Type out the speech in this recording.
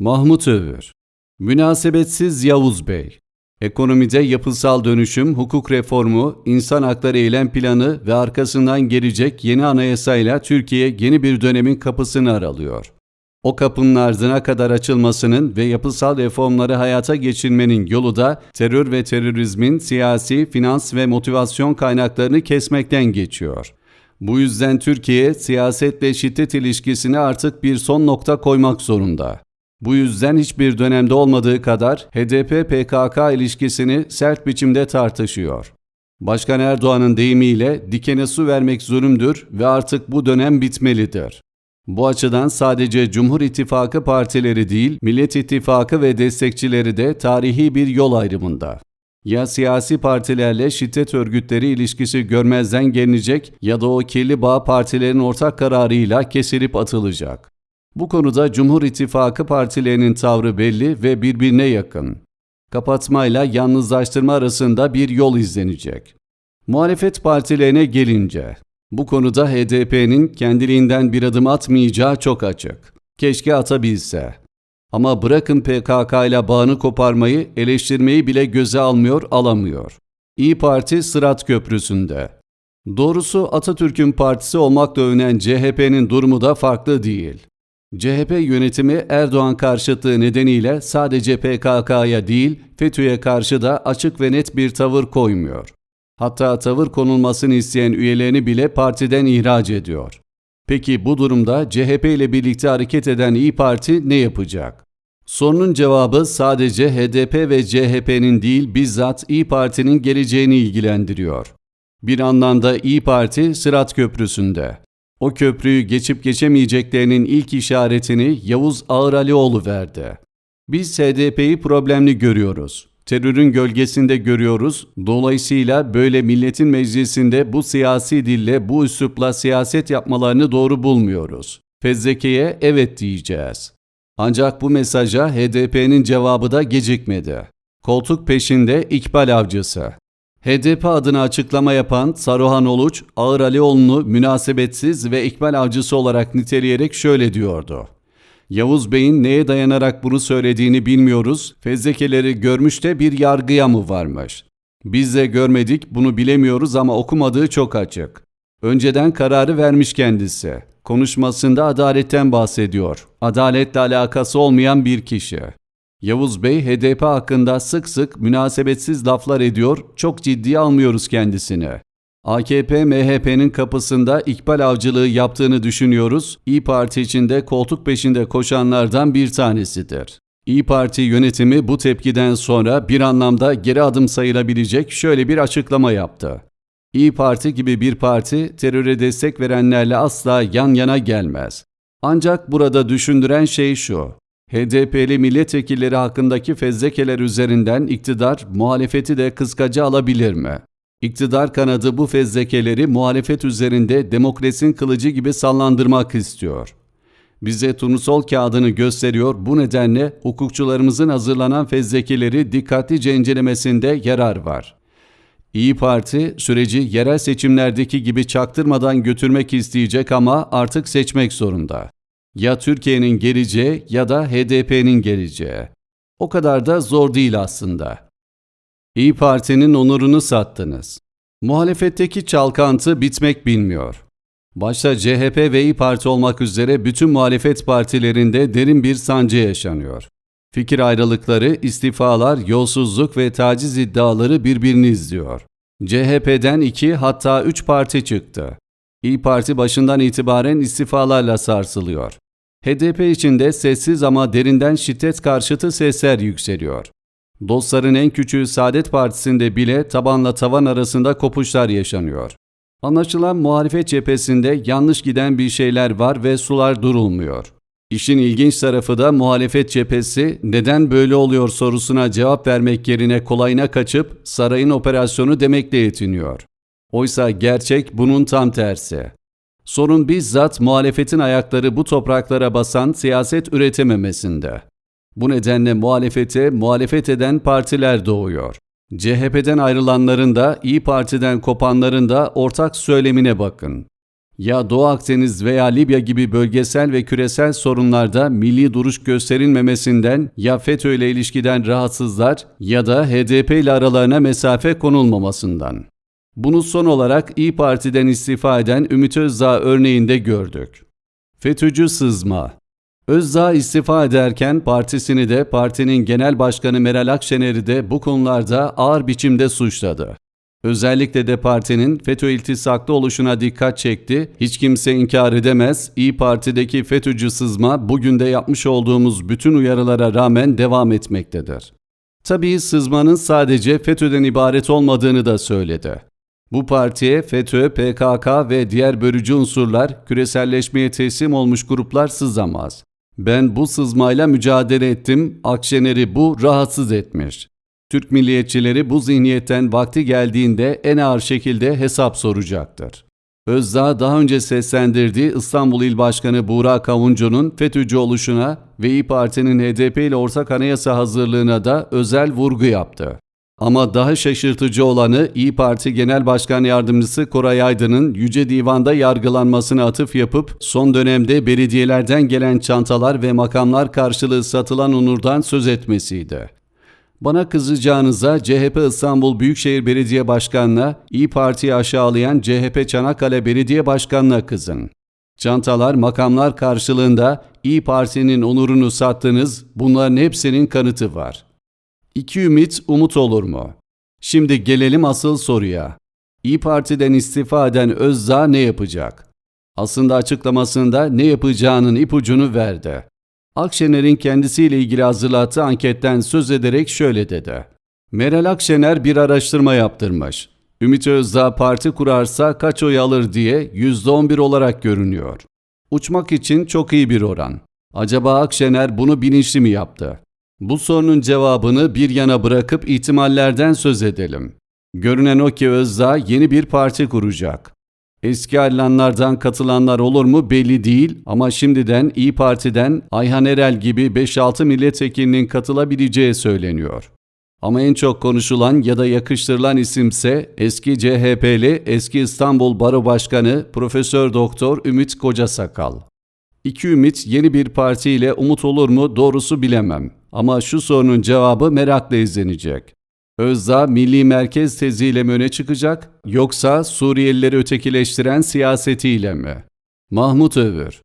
Mahmut Övür Münasebetsiz Yavuz Bey Ekonomide yapısal dönüşüm, hukuk reformu, insan hakları eylem planı ve arkasından gelecek yeni anayasayla Türkiye yeni bir dönemin kapısını aralıyor. O kapının ardına kadar açılmasının ve yapısal reformları hayata geçirmenin yolu da terör ve terörizmin siyasi, finans ve motivasyon kaynaklarını kesmekten geçiyor. Bu yüzden Türkiye siyasetle şiddet ilişkisine artık bir son nokta koymak zorunda. Bu yüzden hiçbir dönemde olmadığı kadar HDP-PKK ilişkisini sert biçimde tartışıyor. Başkan Erdoğan'ın deyimiyle dikene su vermek zulümdür ve artık bu dönem bitmelidir. Bu açıdan sadece Cumhur İttifakı partileri değil, Millet İttifakı ve destekçileri de tarihi bir yol ayrımında. Ya siyasi partilerle şiddet örgütleri ilişkisi görmezden gelinecek ya da o kirli bağ partilerin ortak kararıyla kesilip atılacak. Bu konuda Cumhur İttifakı partilerinin tavrı belli ve birbirine yakın. Kapatmayla yalnızlaştırma arasında bir yol izlenecek. Muhalefet partilerine gelince, bu konuda HDP'nin kendiliğinden bir adım atmayacağı çok açık. Keşke atabilse. Ama bırakın PKK ile bağını koparmayı, eleştirmeyi bile göze almıyor, alamıyor. İyi Parti Sırat Köprüsü'nde. Doğrusu Atatürk'ün partisi olmakla övünen CHP'nin durumu da farklı değil. CHP yönetimi Erdoğan karşıtlığı nedeniyle sadece PKK'ya değil FETÖ'ye karşı da açık ve net bir tavır koymuyor. Hatta tavır konulmasını isteyen üyelerini bile partiden ihraç ediyor. Peki bu durumda CHP ile birlikte hareket eden İyi Parti ne yapacak? Sorunun cevabı sadece HDP ve CHP'nin değil bizzat İyi Parti'nin geleceğini ilgilendiriyor. Bir anlamda İyi Parti Sırat Köprüsü'nde. O köprüyü geçip geçemeyeceklerinin ilk işaretini Yavuz Ağıralioğlu verdi. Biz HDP'yi problemli görüyoruz. Terörün gölgesinde görüyoruz. Dolayısıyla böyle milletin meclisinde bu siyasi dille, bu üslupla siyaset yapmalarını doğru bulmuyoruz. Fezleke'ye evet diyeceğiz. Ancak bu mesaja HDP'nin cevabı da gecikmedi. Koltuk peşinde İkbal Avcısı. HDP adına açıklama yapan Saruhan Oluç, Ağır Alioğlu'nu münasebetsiz ve İkbal Avcısı olarak niteleyerek şöyle diyordu. Yavuz Bey'in neye dayanarak bunu söylediğini bilmiyoruz, fezlekeleri görmüş de bir yargıya mı varmış? Biz de görmedik, bunu bilemiyoruz ama okumadığı çok açık. Önceden kararı vermiş kendisi. Konuşmasında adaletten bahsediyor. Adaletle alakası olmayan bir kişi. Yavuz Bey HDP hakkında sık sık münasebetsiz laflar ediyor, çok ciddiye almıyoruz kendisini. AKP MHP'nin kapısında ikbal avcılığı yaptığını düşünüyoruz. İyi Parti içinde koltuk peşinde koşanlardan bir tanesidir. İyi Parti yönetimi bu tepkiden sonra bir anlamda geri adım sayılabilecek şöyle bir açıklama yaptı. İyi Parti gibi bir parti teröre destek verenlerle asla yan yana gelmez. Ancak burada düşündüren şey şu. HDP'li milletvekilleri hakkındaki fezlekeler üzerinden iktidar muhalefeti de kıskaca alabilir mi? İktidar kanadı bu fezlekeleri muhalefet üzerinde demokrasinin kılıcı gibi sallandırmak istiyor. Bize turnusol kağıdını gösteriyor bu nedenle hukukçularımızın hazırlanan fezlekeleri dikkatlice incelemesinde yarar var. İyi Parti süreci yerel seçimlerdeki gibi çaktırmadan götürmek isteyecek ama artık seçmek zorunda. Ya Türkiye'nin geleceği ya da HDP'nin geleceği. O kadar da zor değil aslında. İyi Parti'nin onurunu sattınız. Muhalefetteki çalkantı bitmek bilmiyor. Başta CHP ve İyi Parti olmak üzere bütün muhalefet partilerinde derin bir sancı yaşanıyor. Fikir ayrılıkları, istifalar, yolsuzluk ve taciz iddiaları birbirini izliyor. CHP'den iki hatta üç parti çıktı. İyi Parti başından itibaren istifalarla sarsılıyor. HDP içinde sessiz ama derinden şiddet karşıtı sesler yükseliyor. Dostların en küçüğü Saadet Partisi'nde bile tabanla tavan arasında kopuşlar yaşanıyor. Anlaşılan muhalefet cephesinde yanlış giden bir şeyler var ve sular durulmuyor. İşin ilginç tarafı da muhalefet cephesi neden böyle oluyor sorusuna cevap vermek yerine kolayına kaçıp sarayın operasyonu demekle yetiniyor. Oysa gerçek bunun tam tersi. Sorun bizzat muhalefetin ayakları bu topraklara basan siyaset üretememesinde. Bu nedenle muhalefete muhalefet eden partiler doğuyor. CHP'den ayrılanların da İyi Parti'den kopanların da ortak söylemine bakın. Ya Doğu Akdeniz veya Libya gibi bölgesel ve küresel sorunlarda milli duruş gösterilmemesinden ya FETÖ ile ilişkiden rahatsızlar ya da HDP ile aralarına mesafe konulmamasından. Bunu son olarak İyi Parti'den istifa eden Ümit Özdağ örneğinde gördük. FETÖ'cü sızma Özdağ istifa ederken partisini de partinin genel başkanı Meral Akşener'i de bu konularda ağır biçimde suçladı. Özellikle de partinin FETÖ iltisaklı oluşuna dikkat çekti. Hiç kimse inkar edemez. İyi Parti'deki FETÖ'cü sızma bugün de yapmış olduğumuz bütün uyarılara rağmen devam etmektedir. Tabii sızmanın sadece FETÖ'den ibaret olmadığını da söyledi. Bu partiye FETÖ, PKK ve diğer bölücü unsurlar, küreselleşmeye teslim olmuş gruplar sızamaz. Ben bu sızmayla mücadele ettim, Akşener'i bu rahatsız etmiş. Türk milliyetçileri bu zihniyetten vakti geldiğinde en ağır şekilde hesap soracaktır. Özdağ daha önce seslendirdiği İstanbul İl Başkanı Buğra Kavuncu'nun FETÖ'cü oluşuna ve İyi Parti'nin HDP ile ortak anayasa hazırlığına da özel vurgu yaptı. Ama daha şaşırtıcı olanı İyi Parti Genel Başkan Yardımcısı Koray Aydın'ın Yüce Divan'da yargılanmasına atıf yapıp son dönemde belediyelerden gelen çantalar ve makamlar karşılığı satılan onurdan söz etmesiydi. Bana kızacağınıza CHP İstanbul Büyükşehir Belediye Başkanı'na, İyi Parti'yi aşağılayan CHP Çanakkale Belediye Başkanı'na kızın. Çantalar, makamlar karşılığında İyi Parti'nin onurunu sattınız, bunların hepsinin kanıtı var. İki ümit umut olur mu? Şimdi gelelim asıl soruya. İyi Parti'den istifa eden Özdağ ne yapacak? Aslında açıklamasında ne yapacağının ipucunu verdi. Akşener'in kendisiyle ilgili hazırlattığı anketten söz ederek şöyle dedi. Meral Akşener bir araştırma yaptırmış. Ümit Özdağ parti kurarsa kaç oy alır diye %11 olarak görünüyor. Uçmak için çok iyi bir oran. Acaba Akşener bunu bilinçli mi yaptı? Bu sorunun cevabını bir yana bırakıp ihtimallerden söz edelim. Görünen o ki Özdağ yeni bir parti kuracak. Eski ayrılanlardan katılanlar olur mu belli değil ama şimdiden İyi Parti'den Ayhan Erel gibi 5-6 milletvekilinin katılabileceği söyleniyor. Ama en çok konuşulan ya da yakıştırılan isimse eski CHP'li eski İstanbul Baro Başkanı Profesör Doktor Ümit Kocasakal. İki ümit yeni bir partiyle umut olur mu doğrusu bilemem. Ama şu sorunun cevabı merakla izlenecek. Özdağ milli merkez teziyle mi öne çıkacak yoksa Suriyelileri ötekileştiren siyasetiyle mi? Mahmut Övür